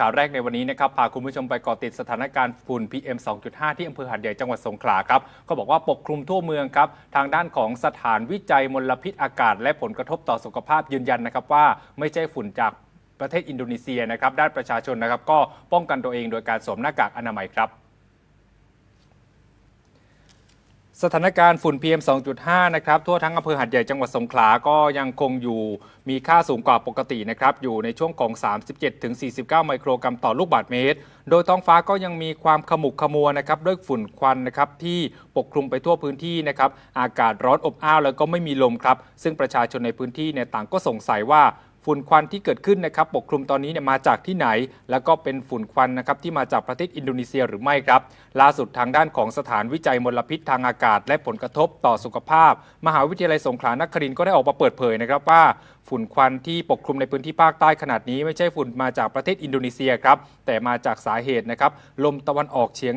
ข่าวแรกในวันนี้นะครับพาคุณผู้ชมไปเกาะติดสถานการณ์ฝุ่น PM 2.5 ที่อำเภอหาดใหญ่จังหวัดสงขลาครับก็บอกว่าปกคลุมทั่วเมืองครับ ทางด้านของสถานวิจัยมลพิษอากาศ และผลกระทบต่อสุขภาพยืนยันนะครับว่าไม่ใช่ฝุ่นจากประเทศอินโดนีเซียนะครับด้านประชาชนนะครับ ก็ป้องกันตัวเองโดยการสวมหน้ากากอนามัยครับ สถานการณ์ฝุ่น PM 2.5 นะครับทั่วทั้งอำเภอหัดใหญ่จังหวัดสงขลาก็ยังคงอยู่มีค่าสูงกว่าปกตินะครับอยู่ในช่วงของ 37-49 ไมโครกรัมต่อลูกบาศก์เมตร โดยท้องฟ้าก็ยังมีความขมุกขมัวนะครับด้วยฝุ่นควันนะครับที่ปกคลุมไปทั่วพื้นที่นะครับอากาศร้อนอบอ้าวแล้วก็ไม่มีลมครับซึ่งประชาชนในพื้นที่เนี่ยต่างก็สงสัยว่า ฝุ่นควันที่เกิดขึ้นนะครับปกคลุมตอนนี้เนี่ยมาจากที่ไหน แล้วก็เป็นฝุ่นควันนะครับที่มาจากประเทศอินโดนีเซียหรือไม่ครับ ล่าสุดทางด้านของสถานวิจัยมลพิษทางอากาศ และผลกระทบต่อสุขภาพ มหาวิทยาลัยสงขลานครินทร์ก็ได้ออกมาเปิดเผยนะครับว่าฝุ่นควันที่ปกคลุมในพื้นที่ภาคใต้ขนาดนี้ไม่ใช่ฝุ่นมาจากประเทศอินโดนีเซียครับแต่มาจากสาเหตุนะครับลมตะวันออกเฉียง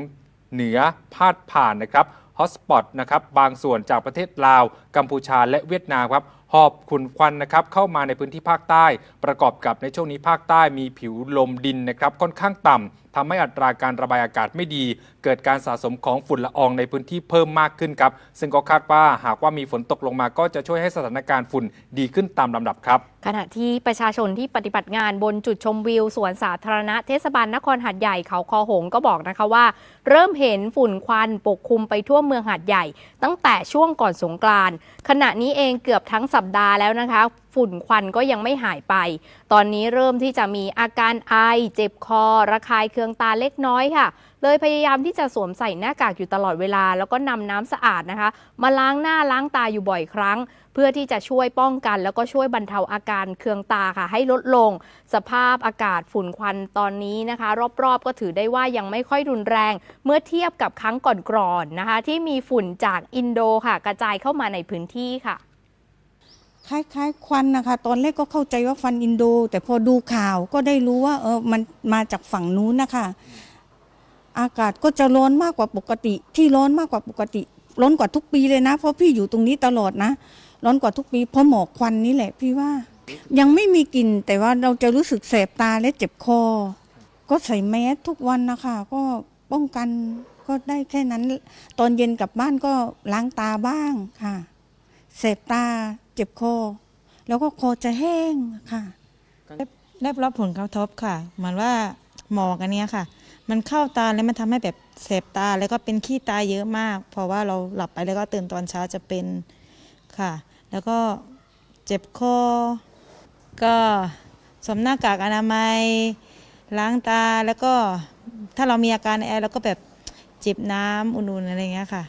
เหนือพาดผ่านนะครับฮอตสปอตนะครับบางส่วนจากประเทศลาว กัมพูชาและเวียดนามครับ หอบขุ่นควันนะครับเข้ามาในพื้นที่ภาคใต้ ประกอบกับในช่วงนี้ภาคใต้มีผิวลมดินนะครับค่อนข้างต่ำทำให้อัตราการระบายอากาศไม่ดี เกิดการสะสมของฝุ่นละอองในพื้นที่เพิ่มมากขึ้นครับ ซึ่งก็คาดว่าหากว่ามีฝนตกลงมาก็จะช่วยให้สถานการณ์ฝุ่นดีขึ้นตามลำดับครับ ขณะที่ประชาชนที่ปฏิบัติงานบนจุดชมวิวสวนสาธารณะเทศบาลนครหาดใหญ่เขาคอหงก็บอกนะคะว่า เริ่มเห็นฝุ่นควันปกคลุมไปทั่วเมืองหาดใหญ่ ตั้งแต่ช่วงก่อนสงกรานต์ขณะนี้เองเกือบทั้งสััปดาห์แล้วนะคะ ฝุ่นควันก็ยังไม่หายไป ตอนนี้เริ่มที่จะมีอาการไอ เจ็บคอ ระคายเคืองตาเล็กน้อยค่ะ เลยพยายามที่จะสวมใส่หน้ากากอยู่ตลอดเวลา แล้วก็นำน้ำสะอาดนะคะ มาล้างหน้าล้างตาอยู่บ่อยครั้ง เพื่อที่จะช่วยป้องกัน แล้วก็ช่วยบรรเทาอาการเคืองตาค่ะ ให้ลดลง สภาพอากาศฝุ่นควันตอนนี้นะคะ รอบๆ ก็ถือได้ว่ายังไม่ค่อยรุนแรง เมื่อเทียบกับครั้งก่อนๆนะคะ ที่มีฝุ่นจากอินโดค่ะ กระจายเข้ามาในพื้นที่ค่ะ คล้ายๆ ควันนะคะ ตอนแรกก็เข้าใจว่าฟันอินโด แต่พอดูข่าวก็ได้รู้ว่าเออมันมาจากฝั่งนู้นนะคะ อากาศก็จะร้อนมากกว่าปกติ ที่ร้อนมากกว่าปกติ ร้อนกว่าทุกปีเลยนะ เพราะพี่อยู่ตรงนี้ตลอดนะ ร้อนกว่าทุกปีเพราะหมอกควันนี่แหละพี่ว่า ยังไม่มีกลิ่นแต่ว่าเราจะรู้สึกแสบตาและเจ็บคอ ก็ใส่แมสทุกวันนะคะ ก็ป้องกันก็ได้แค่นั้น ตอนเย็นกลับบ้านก็ล้างตาบ้างค่ะเสบตา เจ็บคอ แล้วก็คอจะแห้งค่ะ ได้รับผลกระทบค่ะ เหมือนว่าหมอกอันเนี้ยค่ะ มันเข้าตาแล้วมันทำให้แบบเสบตาแล้วก็เป็นขี้ตาเยอะมาก เพราะว่าเราหลับไปแล้วก็ตื่นตอนเช้าจะเป็นค่ะ แล้วก็เจ็บคอ ก็สวมหน้ากากอนามัย ล้างตาแล้วก็ถ้าเรามีอาการไอเราก็แบบจิบน้ำอุ่นๆอะไรอย่างเงี้ยค่ะ